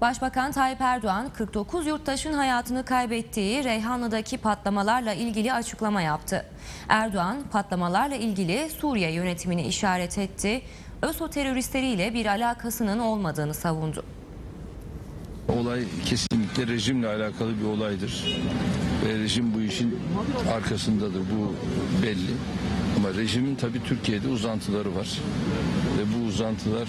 Başbakan Tayyip Erdoğan 49 yurttaşın hayatını kaybettiği Reyhanlı'daki patlamalarla ilgili açıklama yaptı. Erdoğan patlamalarla ilgili Suriye yönetimini işaret etti. ÖSO teröristleriyle bir alakasının olmadığını savundu. Olay kesinlikle rejimle alakalı bir olaydır. Ve rejim bu işin arkasındadır. Bu belli. Ama rejimin tabii Türkiye'de uzantıları var. Ve bu uzantılar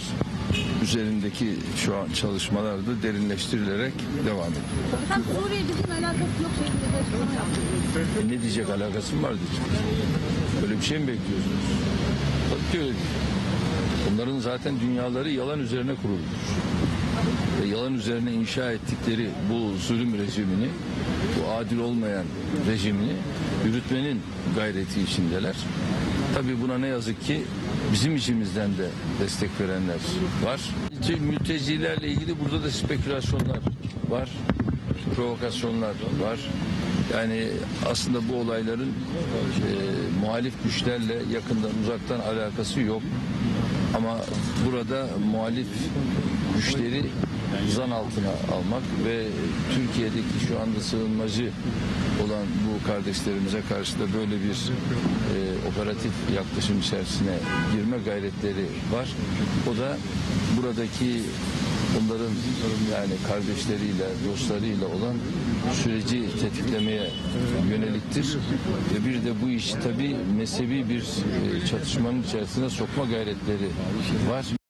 üzerindeki şu an çalışmalarda derinleştirilerek devam ediyor. Hem Suriye bizim alakası yok şeklinde. E ne diyecek alakası mı var diyecek. Böyle bir şey mi bekliyorsunuz? Tabii ki öyle değil. Onların zaten dünyaları yalan üzerine kuruludur. Ve yalan üzerine inşa ettikleri bu zulüm rejimini, bu adil olmayan rejimini yürütmenin gayreti içindeler. Tabii buna ne yazık ki bizim içimizden de destek verenler var. Mültecilerle ilgili burada da spekülasyonlar var, provokasyonlar var. Yani aslında bu olayların e, muhalif güçlerle yakından uzaktan alakası yok. Ama burada muhalif güçleri zan altına almak ve Türkiye'deki şu anda sığınmacı olan bu kardeşlerimize karşı da böyle bir e, operatif yaklaşım içerisine girme gayretleri var. O da buradaki onların yani kardeşleriyle, dostlarıyla olan süreci tetiklemeye yöneliktir. Ve bir de bu iş tabii mezhebi bir e, çatışmanın içerisine sokma gayretleri var.